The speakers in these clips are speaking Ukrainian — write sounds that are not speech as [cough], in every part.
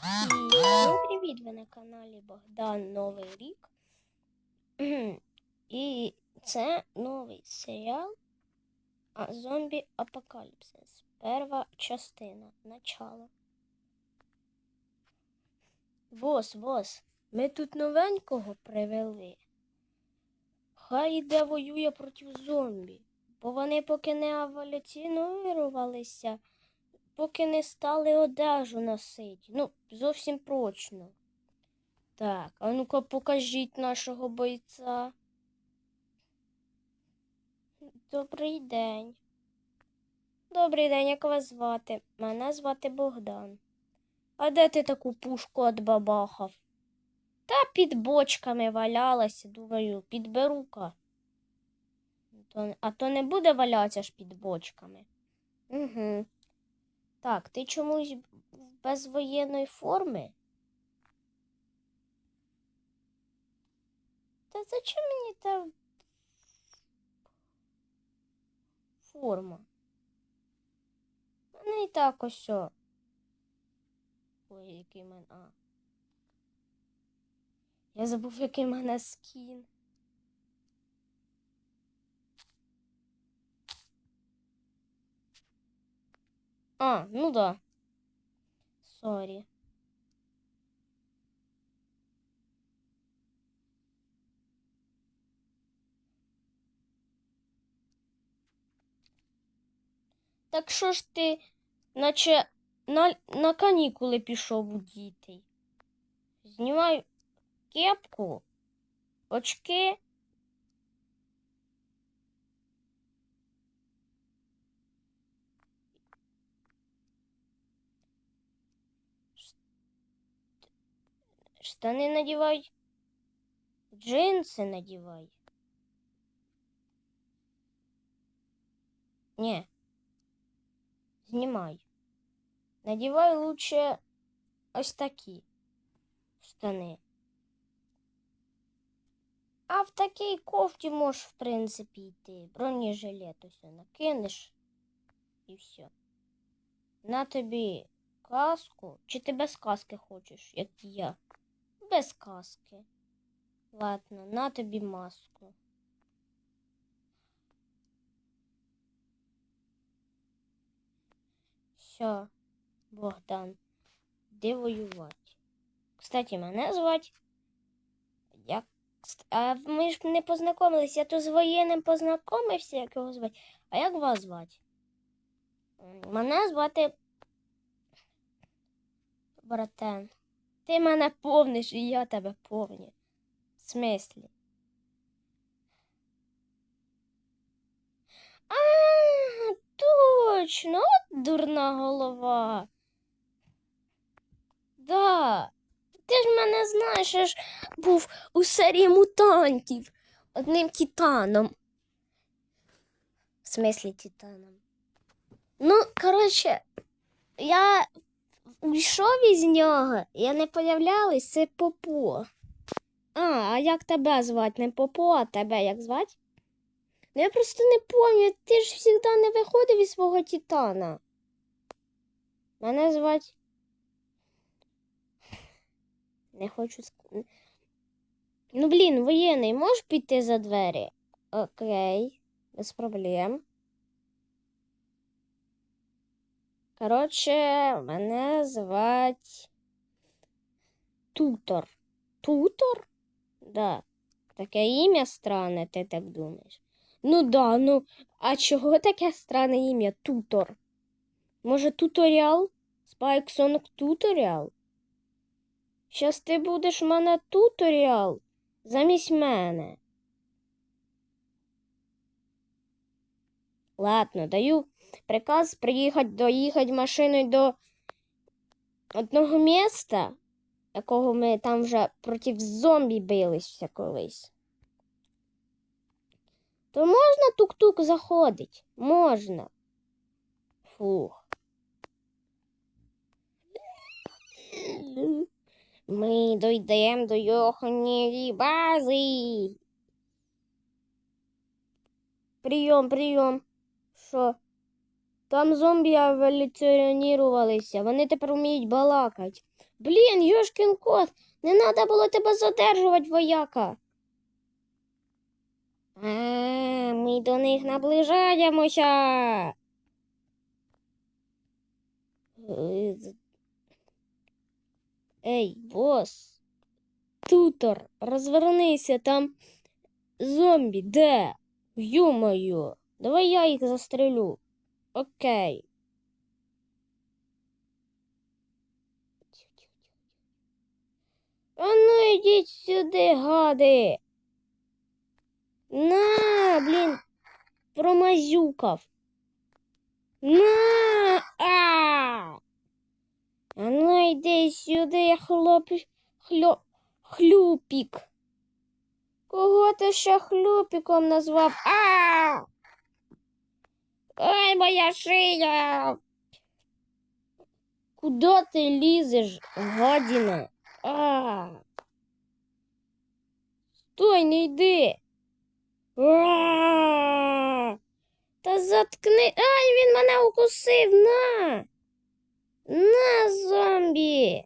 Всім привіт! Ви на каналі Богдан Новий рік. І це новий серіал Зомбі Апокаліпсис. Перша частина. Начало. Бос, бос, ми тут новенького привели. Хай іде воює проти зомбі, бо вони поки не еволюціонувалися, поки не стали одежу носити. Ну, зовсім прочно. Так, а ну-ка покажіть нашого бойця. Добрий день. Добрий день, як вас звати? Мене звати Богдан. А де ти таку пушку отбабахав? Та під бочками валялася, думаю, підберу-ка. А то не буде валятися ж під бочками. Угу. Так, ти чомусь без воєнної форми? Та зачем мені та форма? Мене і так ось. Ой, який мене. А. Я забув, який мене скін. А, ну да. Сорі. Так що ж ти, наче на, на канікули пішов у дітей? Знімай кепку, очки. Штани надівай. Джинси надівай. Не. Знімай. Надівай лучше ось такі штани. А в такій кофті можеш, в принципі, йти. Бронежилет ось накинеш і все. На тобі каску. Чи ти без каски хочеш, як і я? Без каски. Ладно, на тобі маску. Все, Богдан, де воювати? Кстати, мене звать. Я... А ми ж не познайомились, я то з воєнним познайомився, як його звати. А як вас звати? Мене звати Братен. Ти мене повниш, і я тебе повню. В смислі? А, точно, от дурна голова. Да. Ти ж мене знаєш, я ж був у серії мутантів одним титаном. В смислі титаном. Ну, коротше, я уйшов із нього, я не появлялась, це Попо. А, а як тебе звати? Не Попо, а тебе як звати? Ну, я просто не пам'ятаю, ти ж завжди не виходив із свого титана. Мене звати. Не хочу. Ну, блін, воєнний, можеш піти за двері? Окей, без проблем. Коротше, мене звать Тутор. Тутор? Да. Таке ім'я странне, ти так думаєш? Ну да, ну, а чого таке странне ім'я Тутор? Може, туторіал? Спайксонг туторіал? Щас ти будеш в мене туторіал замість мене. Ладно, даю приказ приїхати, доїхати машиною до одного міста, якого ми там вже проти зомбі билися колись. То можна тук-тук заходить? Можна. Фух. Ми дійдемо до Йоханієї бази. Прийом, прийом. Що? Там зомбі еволюціонірувалися, вони тепер вміють балакати. Блін, Йошкін кот, не треба було тебе задержувати, вояка. А, ми до них наближаємося. Е, Ей, бос. Тутор, розвернися, там зомбі, де? Ю-моє, давай я їх застрелю. Окей. А ну йдіть сюди, гади. На, блін, промазюкав. На, а! А ну йди сюди, хлоп, хльо, хлюпік. Кого ти ще хлюпіком назвав? А! Ой, моя шия! Куда ти лізеш, гадіна? А! Стой, не йди. А! Та заткни. Ай, він мене укусив. На. На, зомбі.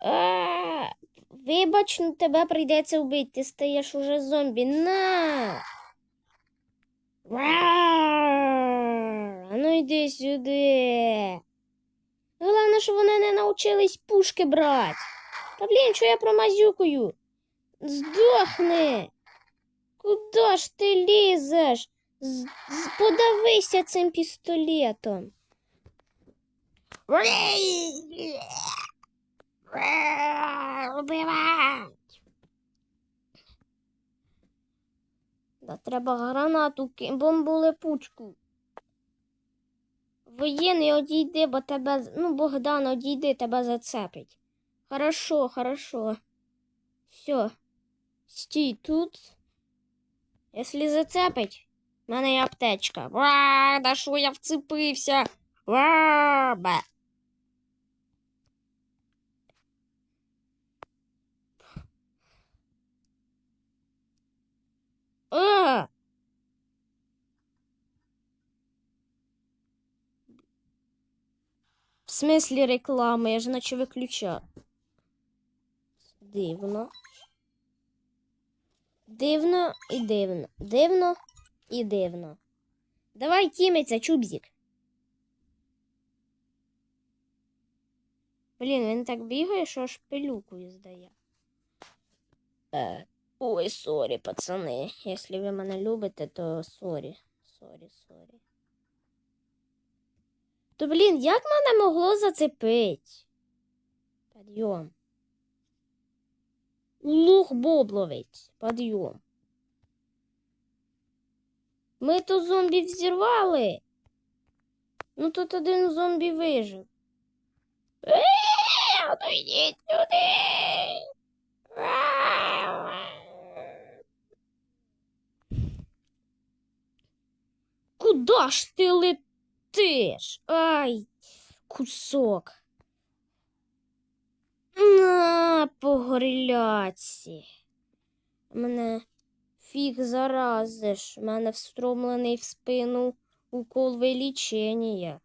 А! Вибач, ну тебе прийдеться вбити. Ти стаєш уже зомбі. На. А ну йди сюди. Головне, що вони не навчились пушки брати. Та блін, що я промазюкаю? Здохни. Куди ж ти лізеш? З- Подавися цим пістолетом. Убивать. Да треба гранату, бомбу липучку. Воєнний одійди, бо тебе. Ну, Богдан, одійди, тебе зацепить. Хорошо, хорошо. Все. Стій тут. Якщо зацепить, в мене є аптечка. Ва, да що я вцепився? Ва, бе. А! В смислі реклами, я ж наче виключав. Дивно. Дивно і дивно. Дивно і дивно. Давай тімиться, чубзик. Блін, він так бігає, що аж пилюкою здає. Е, ой, сорі, пацани. Якщо ви мене любите, то сорі. Сорі, сорі. То, блін, як мене могло зацепить? Підйом. Лух бобловець. Підйом. Ми то зомбі взірвали. Ну тут один зомбі вижив. Е, ну йдіть сюди. Куда ж ти летиш? Ай, кусок. На, по горіляці. Мене фіг заразиш. Мене встромлений в спину укол вилічення.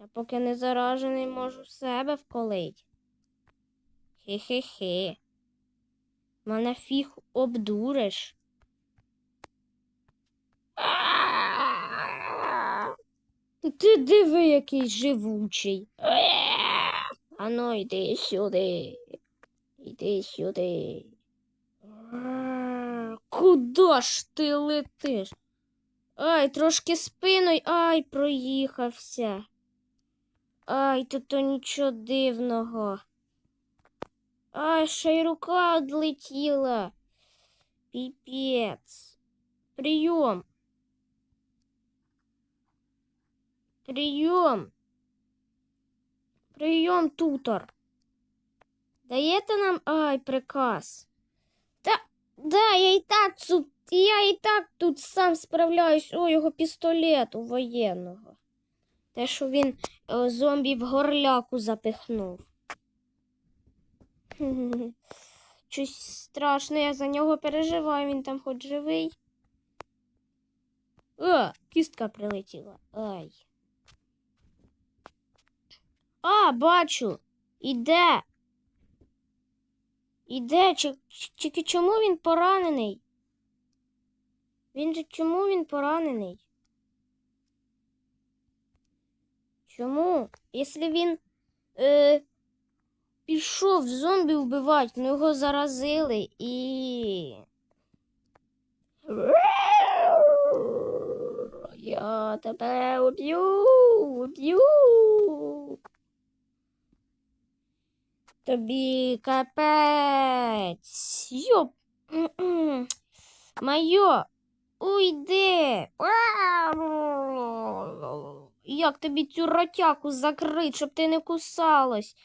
Я поки не заражений, можу в себе вколить. Хе-хе-хе. Мене фіг обдуриш. Ти диви, який живучий. Ану, йди сюди. Йди сюди. Куда ж ти летиш? Ай, трошки спиною, ай, проїхався. Ай, тут то нічого дивного. Ай, ще й рука одлетіла. Піпець. Прийом. Прийом. Прийом, тутор. Даєте нам ай приказ. Та да, я і так тут, я і так тут сам справляюсь. О, його пістолету воєнного. Те, що він е, зомбі в горляку запихнув. [laughs] Щось страшне, я за нього переживаю, він там хоч живий. О, кістка прилетіла. Ай. А, бачу. Іде. Іде. Тільки чому він поранений? Він чому він поранений? Чому? Якщо він е, пішов зомбі вбивати, ну його заразили і. Я тебе уб'ю, уб'ю. Тобі капець. Йоп. [clears throat] Майо, уйди. Як тобі цю ротяку закрить, щоб ти не кусалась?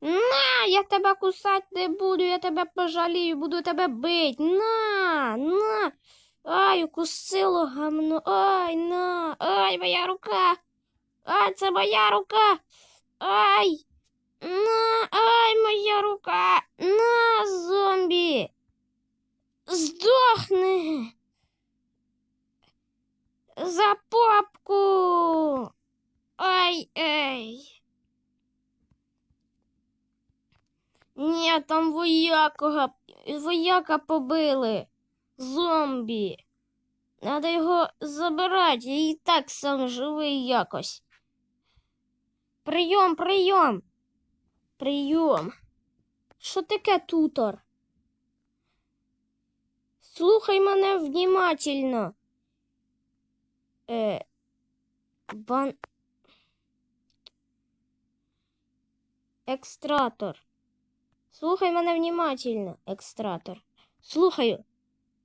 На, я тебе кусати не буду, я тебе пожалію, буду тебе бить. На, на. Ай, укусило гамно. Ай, на. Ай, моя рука. Ай, це моя рука. Ай. На, ай, моя рука. На, зомбі. Здохни. За попку. Ай, ей. Ні, там воякого, вояка побили. Зомбі. Надо його забирати, я і так сам живий якось. Прийом, прийом. Прийом. Що таке тутор? Слухай мене внимательно. Е, бан... Екстратор. Слухай мене внимательно, екстратор. Слухаю.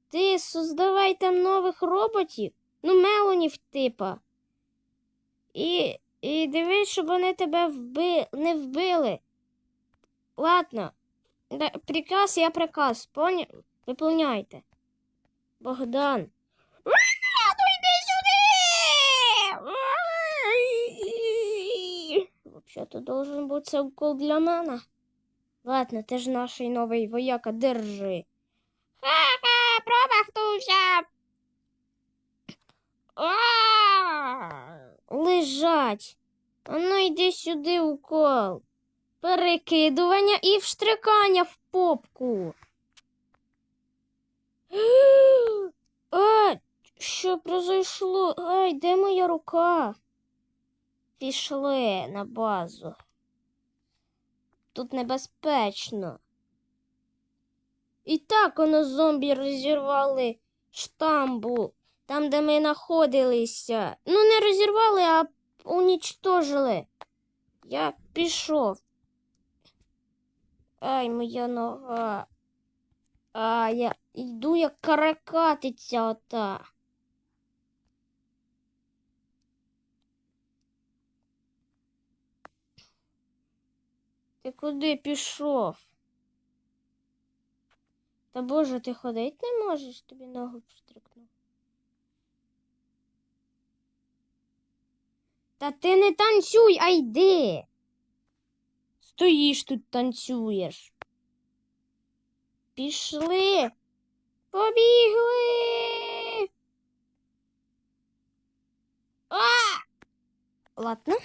Ти создавай там нових роботів, ну, мелонів типа. І, і дивись, щоб вони тебе вби... не вбили. Ладно. Приказ я приказ. Поня... Виповняйте. Богдан. Ну йди сюди! Вообще-то должен бути це укол для мене. Ладно, ти ж наш новий вояка, держи. Ха-ха, промахнувся. Лежать. А ну йди сюди укол. Перекидування і вштрикання в попку. А, що произошло? Ай, де моя рука? Пішли на базу. Тут небезпечно. І так воно зомбі розірвали штамбу, там, де ми знаходилися. Ну, не розірвали, а унічтожили. Я пішов. Ай, моя нога. А, я йду як каракатиця ота. Ти куди пішов? Та боже, ти ходить не можеш, тобі ногу пштрикнув. Та ти не танцюй, а йди. Стоїш тут танцюєш. Пішли. Побігли. А! Ладно.